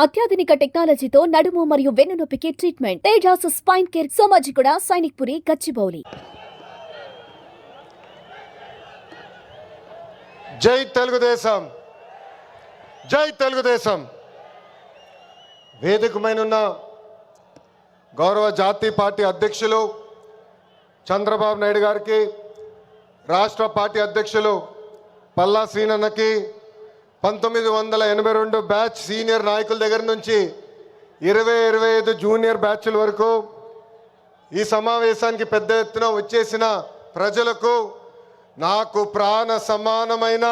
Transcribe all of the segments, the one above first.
అత్యాధునిక టెక్నాలజీతో నడుము మరియు వెన్నునొప్పికి treatment Tejas spine care Somajiguda Sainikpuri Gachibowli. జై తెలుగుదేశం. జై తెలుగుదేశం. వేదికమైనన్న గౌరవ జాతీయ పార్టీ అధ్యక్షులు చంద్రబాబు నాయుడు గారికి రాష్ట్ర పార్టీ అధ్యక్షులు పల్లా శ్రీనన్నకి పంతొమ్మిది వందల ఎనభై రెండు బ్యాచ్ సీనియర్ నాయకుల దగ్గర నుంచి ఇరవై ఇరవై ఐదు జూనియర్ బ్యాచ్ల వరకు ఈ సమావేశానికి పెద్ద ఎత్తున వచ్చేసిన ప్రజలకు నాకు ప్రాణ సమానమైన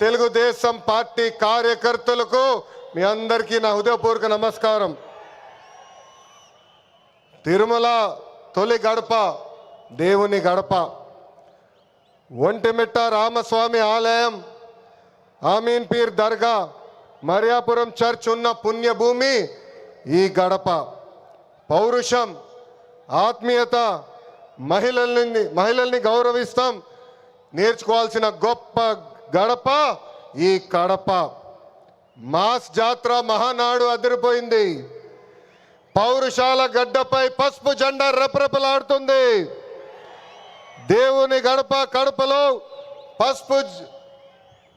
తెలుగుదేశం పార్టీ కార్యకర్తలకు మీ అందరికీ నా హృదయపూర్వక నమస్కారం. తిరుమల తొలి గడప దేవుని గడప. ఒంటిమిట్ట రామస్వామి ఆలయం ఆమీన్ పీర్ దర్గా మరియాపురం చర్చ్ ఉన్న పుణ్యభూమి ఈ గడప. పౌరుషం ఆత్మీయత మహిళల్ని మహిళల్ని గౌరవిస్తాం. నేర్చుకోవాల్సిన గొప్ప గడప ఈ కడప. మాస్ జాత్ర మహానాడు అదిరిపోయింది. పౌరుషాల గడ్డపై పసుపు జెండా రెపరెపలాడుతుంది. దేవుని గడప కడపలో పసుపు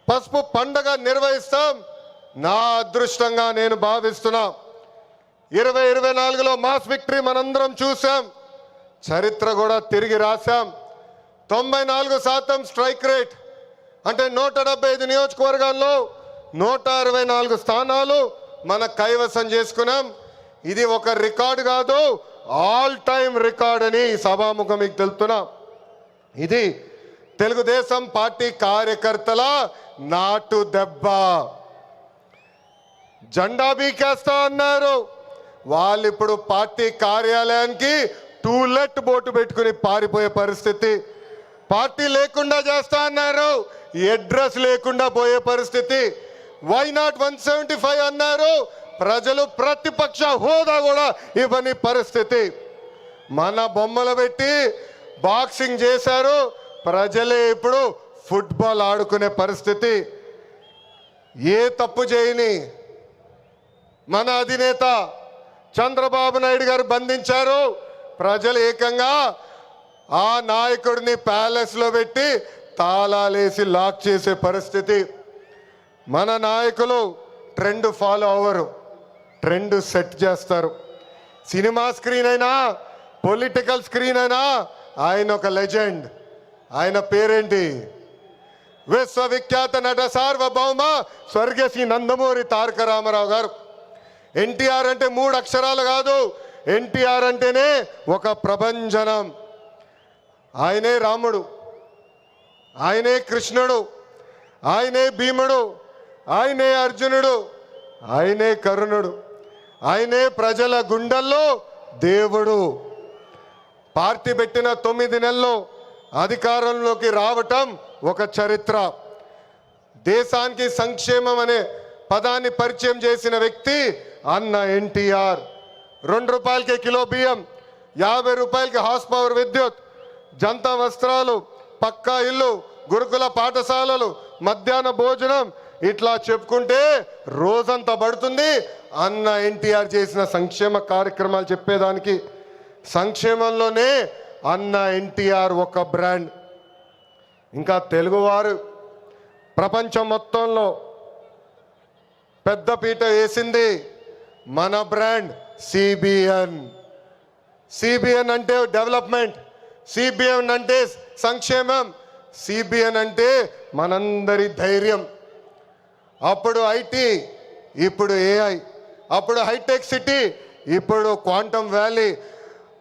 పసుపు పండగ నిర్వహిస్తాం. నా అదృష్టంగా నేను భావిస్తున్నా. ఇరవై ఇరవై నాలుగులో మాస్ విక్టరీ మనందరం చూసాం చరిత్ర కూడా తిరిగి రాశాం. తొంభై నాలుగు శాతం స్ట్రైక్ రేట్. అంటే నూట డెబ్బై ఐదు నియోజకవర్గాల్లో నూట అరవై నాలుగు స్థానాలు మన కైవసం చేసుకున్నాం. ఇది ఒక రికార్డు కాదు ఆల్ టైమ్ రికార్డ్ అని సభాముఖం మీకు తెలుపుతున్నా. ఇది తెలుగుదేశం పార్టీ కార్యకర్తల నాటు దెబ్బ. జెండా బీకేస్తా అన్నారు. వాళ్ళు ఇప్పుడు పార్టీ కార్యాలయానికి టూలెట్ బోటు పెట్టుకుని పారిపోయే పరిస్థితి. పార్టీ లేకుండా చేస్తా అన్నారు. అడ్రస్ లేకుండా పోయే పరిస్థితి. Why not one seventy five అన్నారు. ప్రజలు ప్రతిపక్ష హోదా కూడా ఇవ్వని పరిస్థితి. మన బొమ్మలు పెట్టి బాక్సింగ్ చేశారు. ప్రజలే ఇప్పుడు ఫుట్బాల్ ఆడుకునే పరిస్థితి. ఏ తప్పు చేయని మన అధినేత చంద్రబాబు నాయుడు గారు బంధించారు. ప్రజలు ఏకంగా ఆ నాయకుడిని ప్యాలెస్లో పెట్టి తాళాలేసి లాక్ చేసే పరిస్థితి. మన నాయకులు ట్రెండ్ ఫాలో అవ్వరు ట్రెండ్ సెట్ చేస్తారు. సినిమా స్క్రీన్ అయినా పొలిటికల్ స్క్రీన్ అయినా ఆయన ఒక లెజెండ్. ఆయన పేరేంటి? విశ్వవిఖ్యాత నట సార్వభౌమ స్వర్గశ్రీ నందమూరి తారక రామారావు గారు. ఎన్టీఆర్ అంటే మూడు అక్షరాలు కాదు. ఎన్టీఆర్ అంటేనే ఒక ప్రభంజనం. ఆయనే రాముడు. ఆయనే కృష్ణుడు. ఆయనే భీముడు. ఆయనే అర్జునుడు. ఆయనే కరుణుడు. ఆయనే ప్రజల గుండెల్లో దేవుడు. పార్టీ పెట్టిన తొమ్మిది నెలల్లో అధికారంలోకి రావటం ఒక చరిత్ర. దేశానికి సంక్షేమం అనే పదాన్ని పరిచయం చేసిన వ్యక్తి అన్న ఎన్టీఆర్. రెండు రూపాయలకి కిలో బియ్యం యాభై రూపాయలకి హార్స్ పవర్ విద్యుత్ జంతా వస్త్రాలు పక్కా ఇల్లు గురుకుల పాఠశాలలు మధ్యాహ్న భోజనం. ఇట్లా చెప్పుకుంటే రోజంతా పడుతుంది అన్న ఎన్టీఆర్ చేసిన సంక్షేమ కార్యక్రమాలు చెప్పేదానికి. సంక్షేమంలోనే అన్న ఎన్టీఆర్ ఒక బ్రాండ్. ఇంకా తెలుగువారు ప్రపంచం మొత్తంలో పెద్ద పీట వేసింది మన బ్రాండ్ సిబిఎన్. సిబిఎన్ అంటే డెవలప్మెంట్. సిబిఎన్ అంటే సంక్షేమం. సిబిఎన్ అంటే మనందరి ధైర్యం. అప్పుడు ఐటీ ఇప్పుడు ఏఐ. అప్పుడు హైటెక్ సిటీ ఇప్పుడు క్వాంటమ్ వ్యాలీ.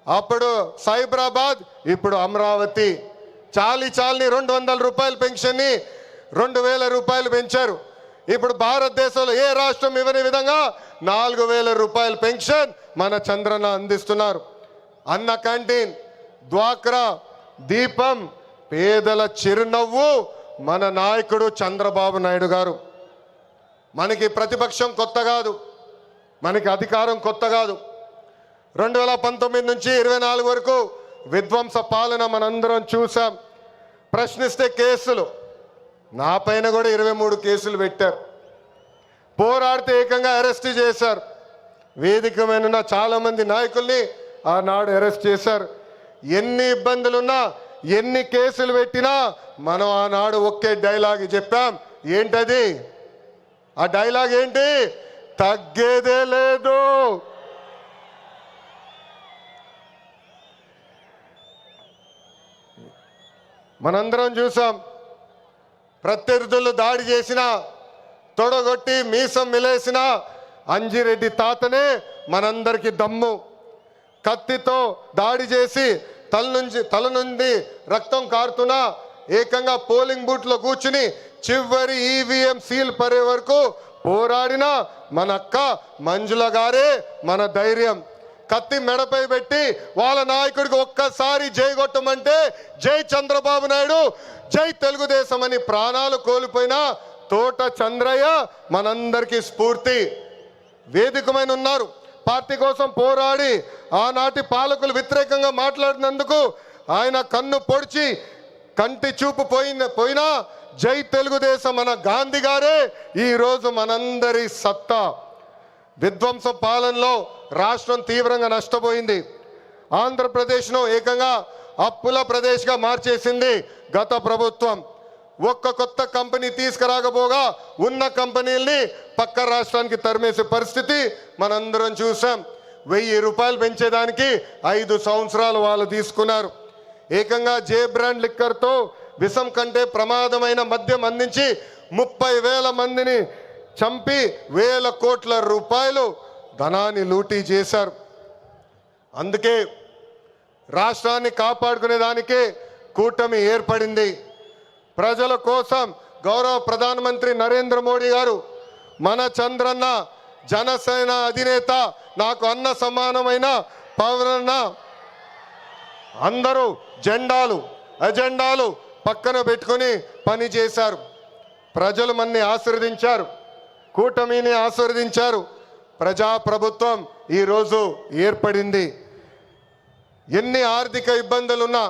అప్పుడు సైబరాబాద్ ఇప్పుడు అమరావతి. చాలి చాలని రెండు వందల రూపాయల పెన్షన్ని రెండు వేల రూపాయలు పెంచారు. ఇప్పుడు భారతదేశంలో ఏ రాష్ట్రం ఇవ్వని విధంగా నాలుగు వేల రూపాయల పెన్షన్ మన చంద్రన అందిస్తున్నారు. అన్న క్యాంటీన్ డ్వాక్రా దీపం పేదల చిరునవ్వు మన నాయకుడు చంద్రబాబు నాయుడు గారు. మనకి ప్రతిపక్షం కొత్త కాదు. మనకి అధికారం కొత్త కాదు. రెండు వేల పంతొమ్మిది నుంచి ఇరవై నాలుగు వరకు విధ్వంస పాలన మనందరం చూసాం ప్రశ్నిస్తే కేసులు. నా పైన కూడా ఇరవై మూడు కేసులు పెట్టారు. పోరాడితే ఏకంగా అరెస్ట్ చేశారు. వేదిక మీద చాలామంది నాయకుల్ని ఆనాడు అరెస్ట్ చేశారు. ఎన్ని ఇబ్బందులున్నా ఎన్ని కేసులు పెట్టినా మనం ఆనాడు ఒకే డైలాగ్ చెప్పాం. ఏంటది? ఆ డైలాగ్ ఏంటి? తగ్గేదే లేదు. మనందరం చూసాం. ప్రత్యర్థులు దాడి చేసిన తొడగొట్టి మీసం మిలేసిన అంజిరెడ్డి తాతనే మనందరికీ దమ్ము. కత్తితో దాడి చేసి తల నుంచి తల నుండి రక్తం కారుతున్నా ఏకంగా పోలింగ్ బూత్లో కూర్చుని చివరి ఈవీఎం సీల్ పరే వరకు పోరాడిన మన అక్క మంజుల గారే మన ధైర్యం. కత్తి మెడపై పెట్టి వాళ్ళ నాయకుడికి ఒక్కసారి జై కొట్టమంటే జై చంద్రబాబు నాయుడు జై తెలుగుదేశం అని ప్రాణాలు కోల్పోయిన తోట చంద్రయ్య మనందరికీ స్ఫూర్తి. వేదికమైన ఉన్నారు. పార్టీ కోసం పోరాడి ఆనాటి పాలకులు వ్యతిరేకంగా మాట్లాడినందుకు ఆయన కన్ను పొడిచి కంటి చూపు పోయిన పోయినా జై తెలుగుదేశం మన గాంధీ గారే ఈరోజు మనందరి సత్తా. విధ్వంస పాలనలో రాష్ట్రం తీవ్రంగా నష్టపోయింది. ఆంధ్రప్రదేశ్ను ఏకంగా అప్పుల ప్రదేశ్గా మార్చేసింది గత ప్రభుత్వం. ఒక్క కొత్త కంపెనీ తీసుకురాకపోగా ఉన్న కంపెనీల్ని పక్క రాష్ట్రానికి తరిమేసే పరిస్థితి మనందరం చూసాం. వెయ్యి రూపాయలు పెంచేదానికి ఐదు సంవత్సరాలు వాళ్ళు తీసుకున్నారు. ఏకంగా జే బ్రాండ్ లిక్కర్తో విషం కంటే ప్రమాదమైన మద్యం అందించి ముప్పై వేల మందిని చంపి వేల కోట్ల రూపాయలు ధనాన్ని లూటీ చేశారు. అందుకే రాష్ట్రాన్ని కాపాడుకునే దానికే కూటమి ఏర్పడింది. ప్రజల కోసం గౌరవ ప్రధానమంత్రి నరేంద్ర మోడీ గారు మన చంద్రన్న జనసేన అధినేత నాకు అన్న సమానమైన పవనన్న అందరూ జెండాలు అజెండాలు పక్కన పెట్టుకొని పని చేశారు ప్రజలు మన్ని ఆశీర్వదించారు. కూటమిని ఆశీర్వదించారు. ప్రజాప్రభుత్వం ఈరోజు ఏర్పడింది. ఎన్ని ఆర్థిక ఇబ్బందులున్నా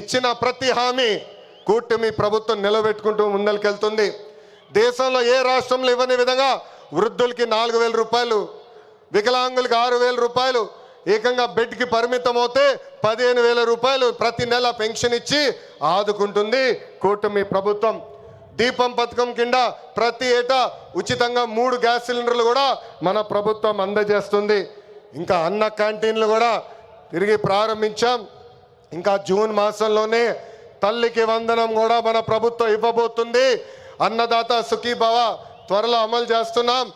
ఇచ్చిన ప్రతి హామీ కూటమి ప్రభుత్వం నిలబెట్టుకుంటూ ముందరికెళ్తుంది. దేశంలో ఏ రాష్ట్రంలో ఇవ్వని విధంగా వృద్ధులకి నాలుగు వేల రూపాయలు వికలాంగులకి ఆరు వేల రూపాయలు ఏకంగా బెడ్కి పరిమితం అవుతే పదిహేను వేల రూపాయలు ప్రతి నెల పెన్షన్ ఇచ్చి ఆదుకుంటుంది కూటమి ప్రభుత్వం. దీపం పథకం కింద ప్రతి ఏటా ఉచితంగా మూడు గ్యాస్ సిలిండర్లు కూడా మన ప్రభుత్వం అందజేస్తుంది. ఇంకా అన్న క్యాంటీన్లు కూడా తిరిగి ప్రారంభించాం. ఇంకా జూన్ మాసంలోనే తల్లికి వందనం కూడా మన ప్రభుత్వం ఇవ్వబోతుంది. అన్నదాత సుఖీభావ త్వరలో అమలు చేస్తున్నాం.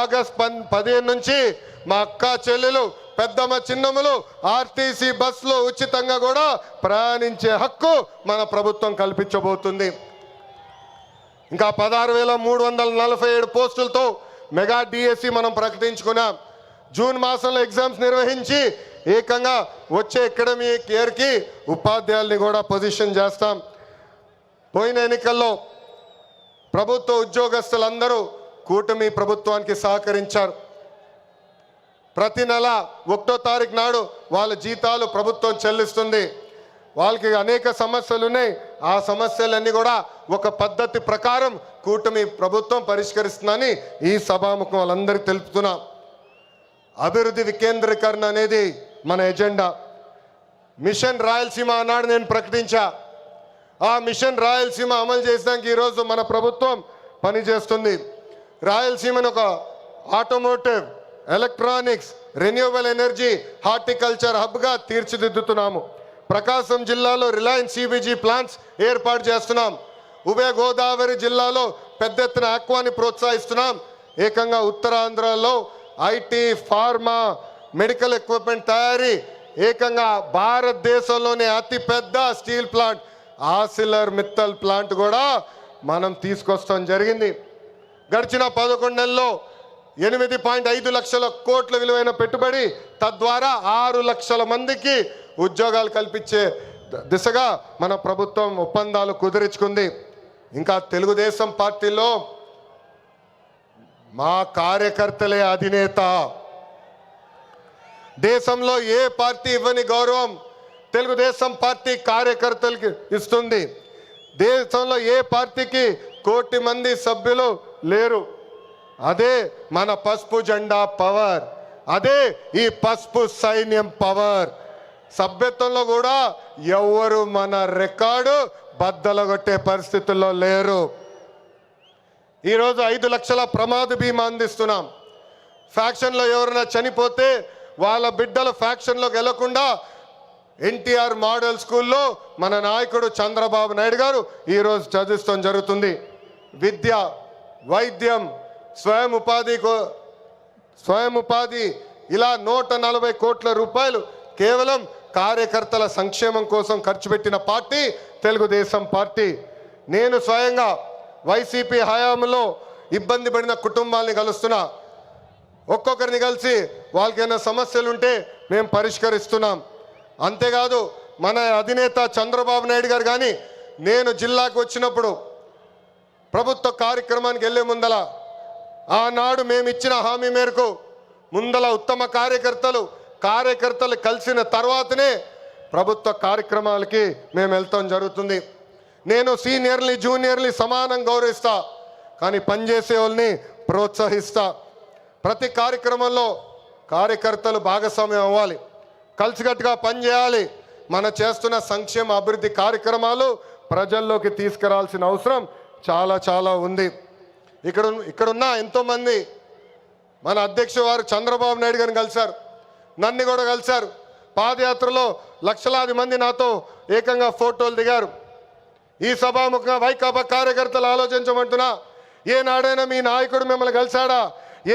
ఆగస్ట్ పన్ పదిహేను నుంచి మా అక్క చెల్లెలు పెద్దమ్మ చిన్నమ్మలు ఆర్టీసీ బస్సులో ఉచితంగా కూడా ప్రయాణించే హక్కు మన ప్రభుత్వం కల్పించబోతుంది. ఇంకా పదహారు వేల మూడు వందల నలభై ఏడు పోస్టులతో మెగా డిఎస్సి మనం ప్రకటించుకున్నాం. జూన్ మాసంలో ఎగ్జామ్స్ నిర్వహించి ఏకంగా వచ్చే అకాడమిక్ ఇయర్కి ఉపాధ్యాయుల్ని కూడా పొజిషన్ చేస్తాం. పోయిన ఎన్నికల్లో ప్రభుత్వ ఉద్యోగస్తులందరూ కూటమి ప్రభుత్వానికి సహకరించారు. ప్రతి నెల ఒకటో తారీఖు నాడు వాళ్ళ జీతాలు ప్రభుత్వం చెల్లిస్తుంది. వాళ్ళకి అనేక సమస్యలు ఉన్నాయి. ఆ సమస్యలన్నీ కూడా ఒక పద్ధతి ప్రకారం కూటమి ప్రభుత్వం పరిష్కరిస్తుందని ఈ సభాముఖం వాళ్ళందరికీ తెలుపుతున్నాం. అభివృద్ధి వికేంద్రీకరణ అనేది మన ఎజెండా. మిషన్ రాయలసీమ అన్నాడు నేను ప్రకటించా. ఆ మిషన్ రాయలసీమ అమలు చేసినాక ఈరోజు మన ప్రభుత్వం పనిచేస్తుంది. రాయలసీమను ఒక automotive electronics renewable energy horticulture హబ్గా తీర్చిదిద్దుతున్నాము. ప్రకాశం జిల్లాలో రిలయన్స్ సిబిజీ ప్లాంట్స్ ఏర్పాటు చేస్తున్నాం. ఉభయ గోదావరి జిల్లాలో పెద్ద ఎత్తున ఆక్వాని ప్రోత్సహిస్తున్నాం. ఏకంగా ఉత్తరాంధ్రలో ఐటీ ఫార్మా మెడికల్ ఎక్విప్మెంట్ తయారీ ఏకంగా భారతదేశంలోనే అతిపెద్ద steel plant Arcelor Mittal plant కూడా మనం తీసుకొస్తాం జరిగింది. గడిచిన పదకొండు నెలల్లో ఎనిమిది పాయింట్ ఐదు లక్షల కోట్ల విలువైన పెట్టుబడి తద్వారా ఆరు లక్షల మందికి ఉద్యోగాలు కల్పించే దిశగా మన ప్రభుత్వం ఒప్పందాలు కుదుర్చుకుంది. ఇంకా తెలుగుదేశం పార్టీలో మా కార్యకర్తలే అధినేత. దేశంలో ఏ పార్టీ ఇవ్వని గౌరవం తెలుగుదేశం పార్టీ కార్యకర్తలకి ఇస్తుంది. దేశంలో ఏ పార్టీకి కోటి మంది సభ్యులు లేరు. అదే మన పసుపు జెండా పవర్. అదే ఈ పసుపు సైన్యం పవర్. సభ్యత్వంలో కూడా ఎవరు మన రికార్డు బద్దలగొట్టే పరిస్థితుల్లో లేరు. ఈరోజు ఐదు లక్షల ప్రమాద బీమా అందిస్తున్నాం. ఫ్యాక్షన్లో ఎవరైనా చనిపోతే వాళ్ళ బిడ్డల ఫ్యాక్షన్లోకి వెళ్ళకుండా ఎన్టీఆర్ మోడల్ స్కూల్లో మన నాయకుడు చంద్రబాబు నాయుడు గారు ఈరోజు చదివిస్తాం జరుగుతుంది. విద్య వైద్యం స్వయం ఉపాధి కో- స్వయం ఉపాధి ఇలా నూట నలభై కోట్ల రూపాయలు కేవలం కార్యకర్తల సంక్షేమం కోసం ఖర్చు పెట్టిన పార్టీ తెలుగుదేశం పార్టీ. నేను స్వయంగా వైసీపీ హయాంలో ఇబ్బంది పడిన కుటుంబాల్ని కలుస్తున్నా. ఒక్కొక్కరిని కలిసి వాళ్ళకి ఏమైనా సమస్యలు ఉంటే మేము పరిష్కరిస్తున్నాం. అంతేకాదు మన అధినేత చంద్రబాబు నాయుడు గారు కానీ నేను జిల్లాకు వచ్చినప్పుడు ప్రభుత్వ కార్యక్రమానికి వెళ్ళే ముందల ఆనాడు మేము ఇచ్చిన హామీ మేరకు ముందల ఉత్తమ కార్యకర్తలు కార్యకర్తలు కలిసిన తర్వాతనే ప్రభుత్వ కార్యక్రమాలకి మేము వెళ్తాం జరుగుతుంది. నేను సీనియర్ని జూనియర్ని సమానం గౌరవిస్తా కానీ పనిచేసే వాళ్ళని ప్రోత్సహిస్తా. ప్రతి కార్యక్రమంలో కార్యకర్తలు భాగస్వామ్యం అవ్వాలి. కలిసికట్టుగా పనిచేయాలి మన చేస్తున్న సంక్షేమ అభివృద్ధి కార్యక్రమాలు ప్రజల్లోకి తీసుకురావాల్సిన అవసరం చాలా చాలా ఉంది. ఇక్కడ ఇక్కడున్న ఎంతోమంది మన అధ్యక్ష వారు చంద్రబాబు నాయుడు గారిని కలిశారు. నన్ను కూడా కలిశారు. పాదయాత్రలో లక్షలాది మంది నాతో ఏకంగా ఫోటోలు దిగారు. ఈ సభాముఖంగా వైకాపా కార్యకర్తలు ఆలోచించమంటున్నా ఏనాడైనా మీ నాయకుడు మిమ్మల్ని కలిశాడా?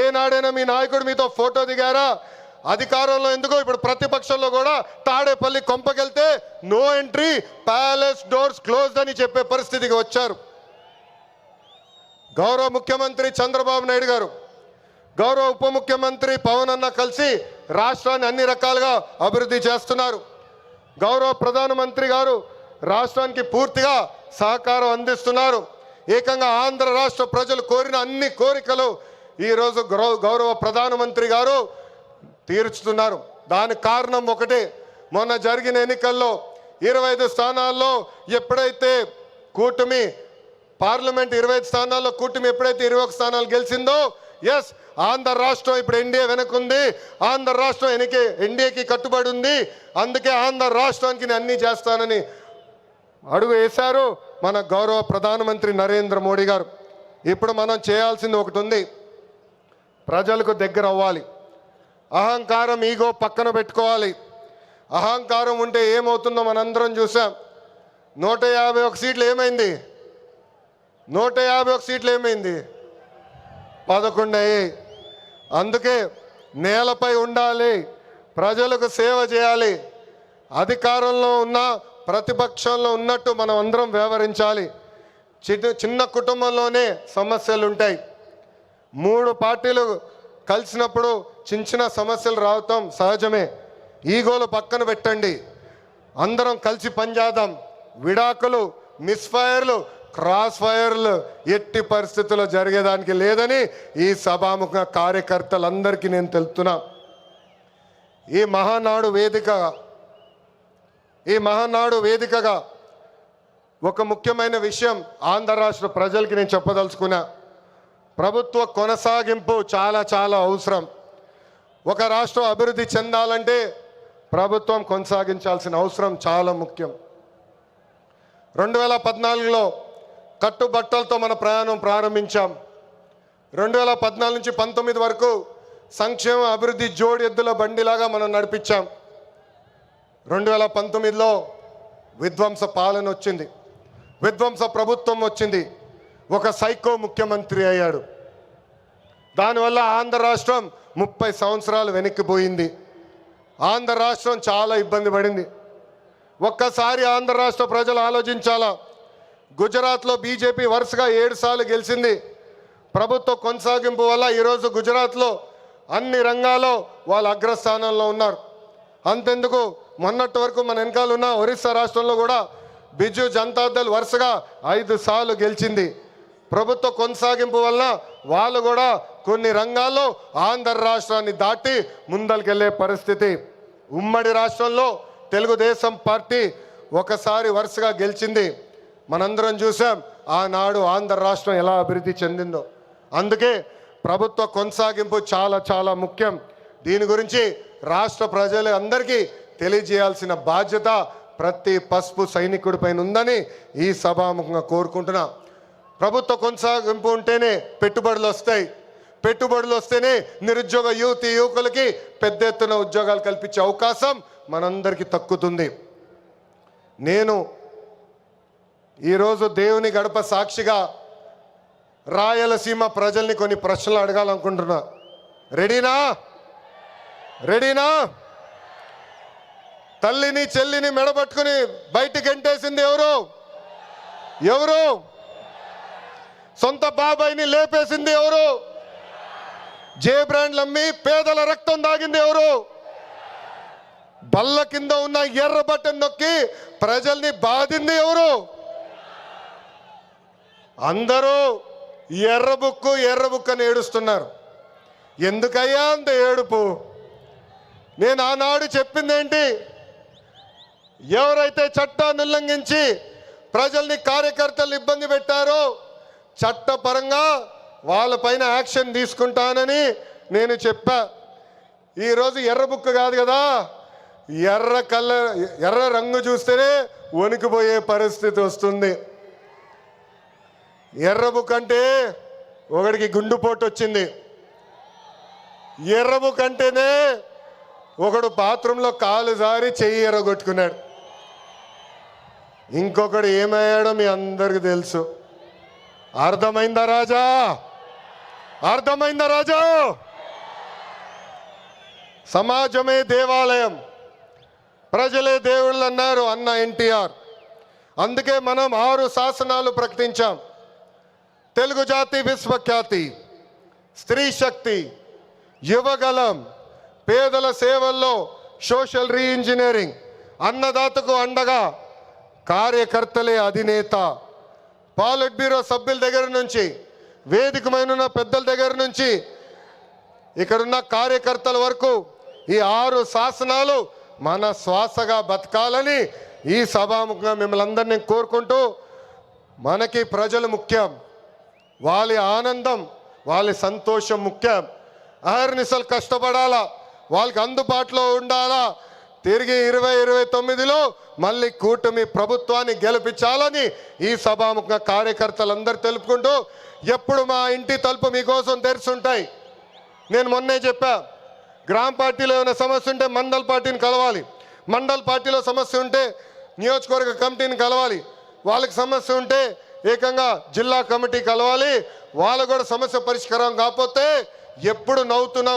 ఏనాడైనా మీ నాయకుడు మీతో ఫోటో దిగారా? అధికారంలో ఎందుకో ఇప్పుడు ప్రతిపక్షంలో కూడా Tadepalli కొంపకెళ్తే no entry palace doors closed అని చెప్పే పరిస్థితికి వచ్చారు. గౌరవ ముఖ్యమంత్రి చంద్రబాబు నాయుడు గారు గౌరవ ఉప ముఖ్యమంత్రి పవన్ అన్న కలిసి రాష్ట్రాన్ని అన్ని రకాలుగా అభివృద్ధి చేస్తున్నారు. గౌరవ ప్రధానమంత్రి గారు రాష్ట్రానికి పూర్తిగా సహకారం అందిస్తున్నారు. ఏకంగా ఆంధ్ర రాష్ట్ర ప్రజలు కోరిన అన్ని కోరికలు ఈరోజు గౌరవ ప్రధానమంత్రి గారు తీర్చుతున్నారు. దానికి కారణం ఒకటి మొన్న జరిగిన ఎన్నికల్లో ఇరవై ఐదు స్థానాల్లో ఎప్పుడైతే కూటమి పార్లమెంట్ ఇరవై ఐదు స్థానాల్లో కూటమి ఎప్పుడైతే ఇరవై ఒక స్థానాలు గెలిచిందో ఎస్ ఆంధ్ర రాష్ట్రం ఇప్పుడు ఎన్డీఏ వెనకుంది. ఆంధ్ర రాష్ట్రం ఎన్నికే ఎన్డీఏకి కట్టుబడి ఉంది. అందుకే ఆంధ్ర రాష్ట్రానికి నేను అన్నీ చేస్తానని అడుగు వేశారు మన గౌరవ ప్రధానమంత్రి నరేంద్ర మోడీ గారు. ఇప్పుడు మనం చేయాల్సింది ఒకటి ఉంది. ప్రజలకు దగ్గర అవ్వాలి. అహంకారం ఈగో పక్కన పెట్టుకోవాలి. అహంకారం ఉంటే ఏమవుతుందో మనందరం చూసాం. నూట యాభై ఒక సీట్లు ఏమైంది? నూట యాభై ఒక సీట్లు ఏమైంది? పదకొండు. అందుకే నేలపై ఉండాలి ప్రజలకు సేవ చేయాలి అధికారంలో ఉన్న ప్రతిపక్షంలో ఉన్నట్టు మనం అందరం వ్యవహరించాలి. చిన్న చిన్న కుటుంబంలోనే సమస్యలు ఉంటాయి మూడు పార్టీలు కలిసినప్పుడు చిన్న చిన్న సమస్యలు రావటం సహజమే. ఈగోలు పక్కన పెట్టండి. అందరం కలిసి పనిచేద్దాం. విడాకులు మిస్ఫైర్లు క్రాస్ ఫైర్లు ఎట్టి పరిస్థితుల్లో జరిగేదానికి లేదని ఈ సభాముఖ కార్యకర్తలందరికీ నేను తెలుపుతున్నా. ఈ మహానాడు వేదికగా ఈ మహానాడు వేదికగా ఒక ముఖ్యమైన విషయం ఆంధ్ర రాష్ట్ర ప్రజలకి నేను చెప్పదలుచుకున్నా. ప్రభుత్వ కొనసాగింపు చాలా చాలా అవసరం. ఒక రాష్ట్రం అభివృద్ధి చెందాలంటే ప్రభుత్వం కొనసాగించాల్సిన అవసరం చాలా ముఖ్యం. రెండు వేల పద్నాలుగులో కట్టుబట్టలతో మన ప్రయాణం ప్రారంభించాం. రెండు వేల పద్నాలుగు నుంచి పంతొమ్మిది వరకు సంక్షేమ అభివృద్ధి జోడి ఎద్దుల బండిలాగా మనం నడిపించాం. రెండు వేల పంతొమ్మిదిలో విధ్వంస పాలన వచ్చింది. విధ్వంస ప్రభుత్వం వచ్చింది. ఒక సైకో ముఖ్యమంత్రి అయ్యాడు. దానివల్ల ఆంధ్ర రాష్ట్రం ముప్పై సంవత్సరాలు వెనక్కిపోయింది ఆంధ్ర రాష్ట్రం చాలా ఇబ్బంది పడింది. ఒక్కసారి ఆంధ్ర రాష్ట్ర ప్రజలు ఆలోచించాలా? గుజరాత్లో బీజేపీ వరుసగా ఏడు సార్లు గెలిచింది. ప్రభుత్వ కొనసాగింపు వల్ల ఈరోజు గుజరాత్లో అన్ని రంగాల్లో వాళ్ళు అగ్రస్థానంలో ఉన్నారు. అంతెందుకు మొన్నటి వరకు మన వెనకాల ఉన్న ఒరిస్సా రాష్ట్రంలో కూడా బిజు జనతాదళ్ వరుసగా ఐదు సార్లు గెలిచింది. ప్రభుత్వ కొనసాగింపు వలన వాళ్ళు కూడా కొన్ని రంగాల్లో ఆంధ్ర రాష్ట్రాన్ని దాటి ముందరికెళ్ళే పరిస్థితి. ఉమ్మడి రాష్ట్రంలో తెలుగుదేశం పార్టీ ఒకసారి వరుసగా గెలిచింది. మనందరం చూసాం ఆనాడు ఆంధ్ర రాష్ట్రం ఎలా అభివృద్ధి చెందిందో. అందుకే ప్రభుత్వ కొనసాగింపు చాలా చాలా ముఖ్యం. దీని గురించి రాష్ట్ర ప్రజలు అందరికీ తెలియజేయాల్సిన బాధ్యత ప్రతి పసుపు సైనికుడి పైన ఉందని ఈ సభాముఖంగా కోరుకుంటున్నా. ప్రభుత్వ కొనసాగింపు ఉంటేనే పెట్టుబడులు వస్తాయి. పెట్టుబడులు వస్తేనే నిరుద్యోగ యువతి యువకులకి పెద్ద ఎత్తున ఉద్యోగాలు కల్పించే అవకాశం మనందరికీ తక్కుతుంది. నేను ఈరోజు దేవుని గడప సాక్షిగా రాయలసీమ ప్రజల్ని కొన్ని ప్రశ్నలు అడగాలనుకుంటున్నా. రెడీనా? రెడీనా? తల్లిని చెల్లిని మెడబట్టుకుని బయటికి ఎంటేసింది ఎవరు? ఎవరు? సొంత బాబాయిని లేపేసింది ఎవరు? జే బ్రాండ్లు అమ్మి పేదల రక్తం దాగింది ఎవరు? బల్ల కింద ఉన్న ఎర్ర బట్టను నొక్కి ప్రజల్ని బాధింది ఎవరు? అందరూ ఎర్రబుక్కు బుక్కు అని ఏడుస్తున్నారు. ఎందుకయ్యా అంత ఏడుపు? నేను ఆనాడు చెప్పింది ఏంటి ఎవరైతే చట్టాన్ని ఉల్లంఘించి ప్రజల్ని కార్యకర్తలు ఇబ్బంది పెట్టారో చట్టపరంగా వాళ్ళపైన యాక్షన్ తీసుకుంటానని నేను చెప్పా. ఈరోజు ఎర్ర బుక్ కాదు కదా ఎర్ర కలర్ ఎర్ర రంగు చూస్తేనే వణికిపోయే పరిస్థితి వస్తుంది. ఎర్ర అంటే ఒకడికి గుండుపోటు వచ్చింది. ఎర్రబు కంటేనే అంటేనే ఒకడు బాత్రూంలో కాలు జారి చెయ్యి ఎర్రగొట్టుకున్నాడు ఇంకొకడు ఏమయ్యాడో మీ అందరికి తెలుసు. అర్థమైందా రాజా? అర్థమైందా రాజా? సమాజమే దేవాలయం. ప్రజలే దేవుళ్ళు అన్నారు అన్న ఎన్టీఆర్. అందుకే మనం ఆరు శాసనాలు ప్రకటించాం. తెలుగు జాతి విశ్వఖ్యాతి స్త్రీ శక్తి యువగలం పేదల సేవల్లో సోషల్ రీఇంజనీరింగ్ అన్నదాతకు అండగా కార్యకర్తలే అధినేత. పాలిట్ బ్యూరో సభ్యుల దగ్గర నుంచి వేదికమైన పెద్దల దగ్గర నుంచి ఇక్కడున్న కార్యకర్తల వరకు ఈ ఆరు శాసనాలు మన శ్వాసగా బతకాలని ఈ సభాముఖంగా మిమ్మల్ని అందరినీ కోరుకుంటూ మనకి ప్రజలు ముఖ్యం. వాళ్ళ ఆనందం వాళ్ళ సంతోషం ముఖ్యం. అహర్నిసలు కష్టపడాలా? వాళ్ళకి అందుబాటులో ఉండాలా? తిరిగి ఇరవై ఇరవై తొమ్మిదిలో మళ్ళీ కూటమి ప్రభుత్వాన్ని గెలిపించాలని ఈ సభాముఖంగా కార్యకర్తలందరూ తెలుపుకుంటూ ఎప్పుడు మా ఇంటి తలుపు మీకోసం తెరుచుంటాయి. నేను మొన్నే చెప్పా గ్రామ పార్టీలో ఏమైనా సమస్య ఉంటే మండల్ పార్టీని కలవాలి. మండల్ పార్టీలో సమస్య ఉంటే నియోజకవర్గ కమిటీని కలవాలి. వాళ్ళకి సమస్య ఉంటే ఏకంగా జిల్లా కమిటీ కలవాలి. వాళ్ళు కూడా సమస్య పరిష్కారం కాకపోతే ఎప్పుడు నవ్వుతున్న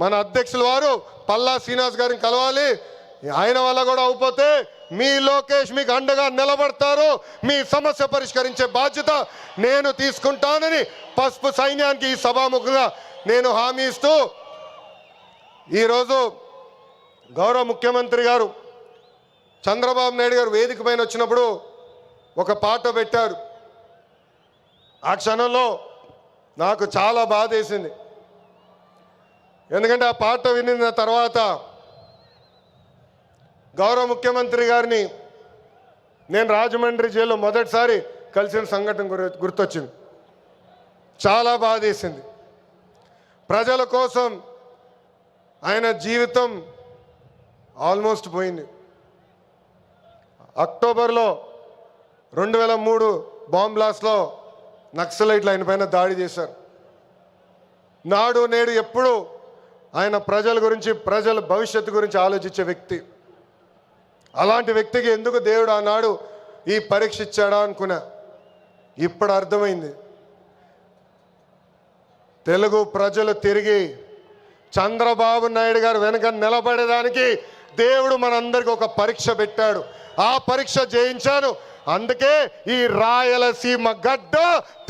మన అధ్యక్షుల వారు పల్లా శ్రీనివాస్ గారిని కలవాలి. ఆయన వల్ల కూడా అవుపోతే మీ లోకేష్ మీకు అండగా నిలబడతారు. మీ సమస్య పరిష్కరించే బాధ్యత నేను తీసుకుంటానని పసుపు సైన్యానికి ఈ సభాముఖంగా నేను హామీ ఇస్తూ ఈరోజు గౌరవ ముఖ్యమంత్రి గారు చంద్రబాబు నాయుడు గారు వేదిక పైన వచ్చినప్పుడు ఒక పాట పెట్టారు. ఆ క్షణంలో నాకు చాలా బాధ వేసింది ఎందుకంటే ఆ పాట వినిన తర్వాత గౌరవ ముఖ్యమంత్రి గారిని నేను రాజమండ్రి జైల్లో మొదటిసారి కలిసిన సంఘటన గుర్తొచ్చింది. చాలా బాధ వేసింది ప్రజల కోసం ఆయన జీవితం ఆల్మోస్ట్ పోయింది. అక్టోబర్లో రెండు వేల మూడు బాంబ్ బ్లాస్ట్లో నక్సలైట్లు ఆయన పైన దాడి చేశారు. నాడు నేడు ఎప్పుడు ఆయన ప్రజల గురించి ప్రజల భవిష్యత్తు గురించి ఆలోచించే వ్యక్తి. అలాంటి వ్యక్తికి ఎందుకు దేవుడు ఆనాడు ఈ పరీక్ష ఇచ్చాడా అనుకున్నా? ఇప్పుడు అర్థమైంది. తెలుగు ప్రజలు తిరిగి చంద్రబాబు నాయుడు గారు వెనక నిలబడేదానికి దేవుడు మనందరికి ఒక పరీక్ష పెట్టాడు. ఆ పరీక్ష జయించాను. అందుకే ఈ రాయలసీమ గడ్డ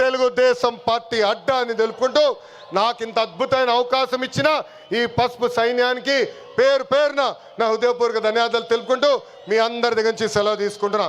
తెలుగుదేశం పార్టీ అడ్డ అని తెలుపుకుంటూ నాకు ఇంత అద్భుతమైన అవకాశం ఇచ్చిన ఈ పసుపు సైన్యానికి పేరు పేరున నా హృదయపూర్వక ధన్యవాదాలు తెలుపుకుంటూ మీ అందరి దగ్గర నుంచి సెలవు తీసుకుంటున్నా.